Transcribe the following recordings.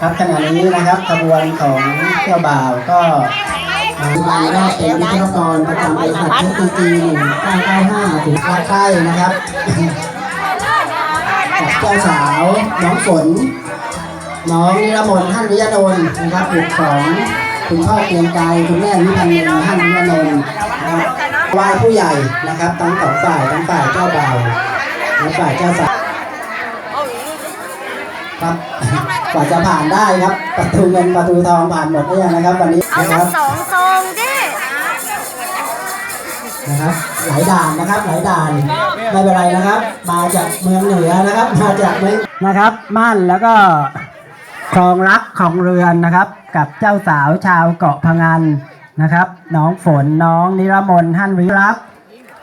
ครับขณะนี้นะครับขบวนของเที่ยวบ่าวก็มาแรกเป็นวิทยากรประจำบริษัทเทคโนโลยีหนึ่งเก้าเก้าห้าถึงลาดใต้นะครับเจ้าสาวน้องฝน น้องนิรมนท่านวิยานนท์นะครับบุตรของคุณพ่อเกรียงไกรคุณแม่วิพันธ์ท่านวิยานนท์นะครับไหว้ผู้ใหญ่นะครับทั้งสองฝ่ายทั้งฝ่ายเจ้าบ่าวและฝ่ายเจ้าสาว ครับกว่าจะผ่านได้ครับ ประตูเงินประตูทองผ่านหมดหรือยังนะครับวันนี้เอานะคสัรักบสองซองดินะครับ หลายด่านนะครับหลายด่านไม่เป็นไรนะครับ มาจากเมืองเหนือนะครับ มาจากเมืองนะครับม่านแล้วก็ครองรักของเรือนนะครับ กับเจ้าสาวชาวเกาะพะงันนะครับ น้องฝนน้องนิรมนต์ท่านวิรัก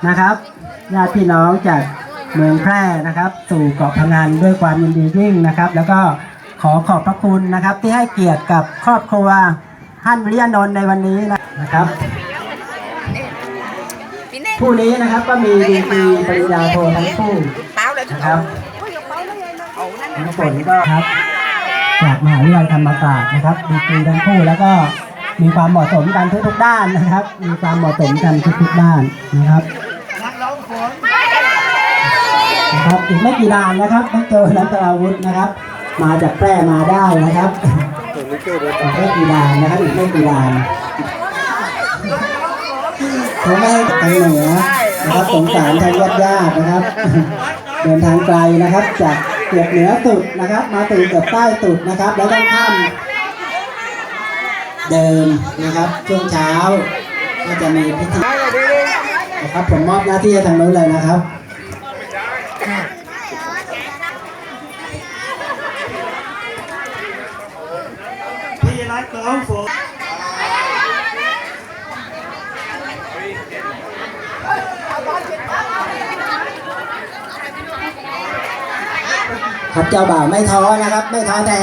นะครับญาติพี่น้องจาก เมืองแพร่นะครับ สู่เกาะพะงันด้วยความยินดียิ่งนะครับ แล้วก็ขอขอบพระคุณนะครับ ที่ให้เกียรติกับครอบครัวท่านวิริยนนท์ในวันนี้นะครับผู้นี้นะครับก็มีดีกรีปริญญาโททั้งคู่นะครับน้องฝนก็ครับจากมหาวิทยาลัยธรรมศาสตร์นะครับดีกรีทั้งคู่แล้วก็มีความเหมาะสมกันทุกๆด้านนะครับ มีความเหมาะสมกันทุกๆด้านนะครับ นะครับอีกไม่กี่ด่านนะครับต้องเจอนันตราวุธนะครับ มาจากแพร่มาได้นะครับอีกไม่กี่ด่านนะครับอีกไม่กี่ด่านเขาไม่ให้ทางเหนือนะครับสงสารทางญาติญาตินะครับ เดินทางไกลนะครับ จากเกือบเหนือสุดนะครับ มาถึงเกือบใต้สุดนะครับ แล้วต้องข้ามเดินนะครับ ช่วงเช้าก็จะมีพิธีนะครับผมมอบหน้าที่ให้ทางนู้นเลยนะครับ พี่รักน้องฝนครับเจ้าบ่าวไม่ท้อนะครับ ไม่ท้อแท้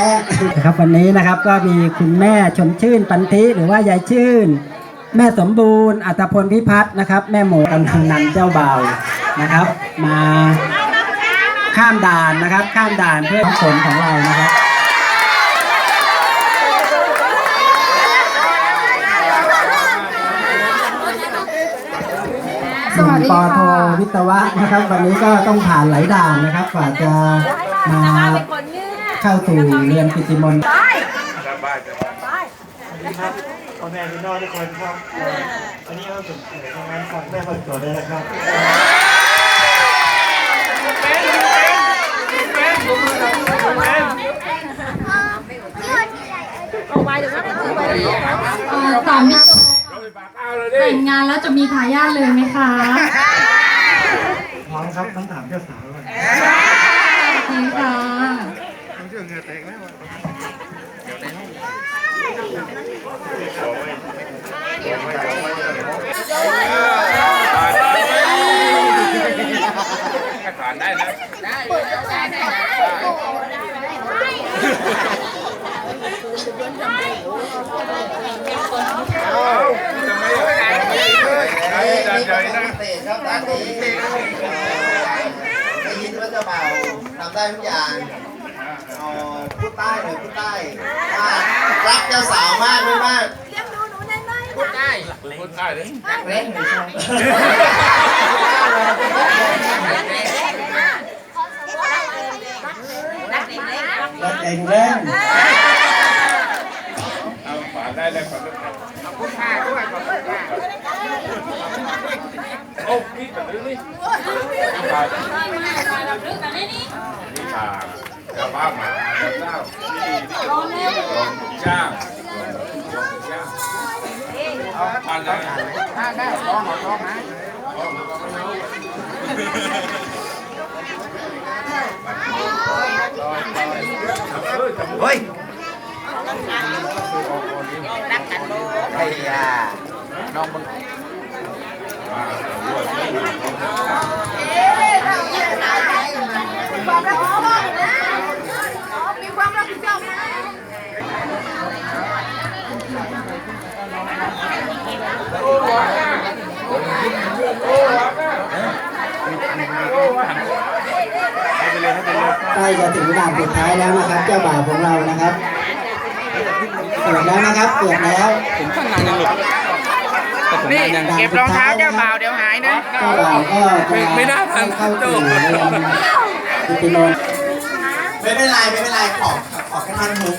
นะครับ วันนี้นะครับก็มีคุณแม่ชมชื่นปันธิหรือว่ายายชื่น แม่สมบูรณ์อัตพลพิพัฒน์นะครับ แม่หมูกำลังนันเจ้าบ่าวนะครับ มา ข้ามด่านนะครับ ข้ามด่านเพื่อผลของเรานะครับสวัสดีปอโทค่ะวิศวะนะครับ วันนี้ก็ต้องผ่านหลายด่านนะครับกว่าจะมาเข้าสู่เรียนกิตติมนต์พ่อแม่พี่น้องทุกคนครับวันนี้เราสุดทำงานฝากแม่ฝากตัวด้วยนะครับ เอ่อสามีแต่งงานแล้วจะมีทายาทเลยไหมคะพร้อมครับต้องถามเจ้าสาวก่อนโอเคค่ะครับต อนนี้ได้ยินว่าเจ้าบ่าวทำได้ทุกอย่างเอาพูดใต้หน่อยพูดใต้ว่ารักเจ้าสาวมากไม่มากพูดใต้พูดใต้เลยรักเล่นไม่ใช่รถเองเร่ง จะบ้าหมาเจ้าลองจ้างเอาพันแล้วเฮ้ยไอ้ยาน้องมึงตอนล้จะถึงด่านสุดท้ายแล้วนะครับ เจ้าบ่าวของเรานะครับเปิดแล้วนะครับเปิดแล้วผมข้างในยังหลุดแต่ผม นานยังเก็บรองเท้าเจ้าบ่าวเดี๋ยวหายนะเจ้าบ่าวก็จะไม่ไม่น่าทันเข้าสู่เรียนกิติมนต์ไม่เป็นไรไม่เป็นไรขอขอแค่ท่อนฮุก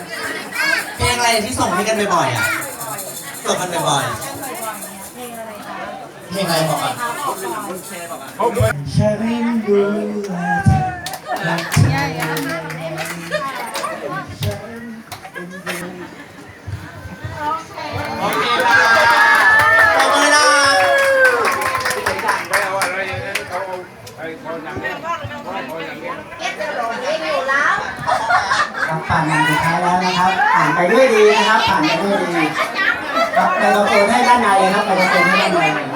เพลงอะไรที่ส่งให้กันบ่อยๆอะส่งกันบ่อยๆเพลงอะไรบอกก่อนฉันรู้ว่าเธอรักเธอโอเคค่ะ ครับผ่านด่านสุดท้ายแล้วนะครับ ผ่านไปด้วยดีนะครับ ผ่านไปด้วยดีครับไปกระโปรงให้ด้านในเลยครับไปกระโปรงให้ด้านใน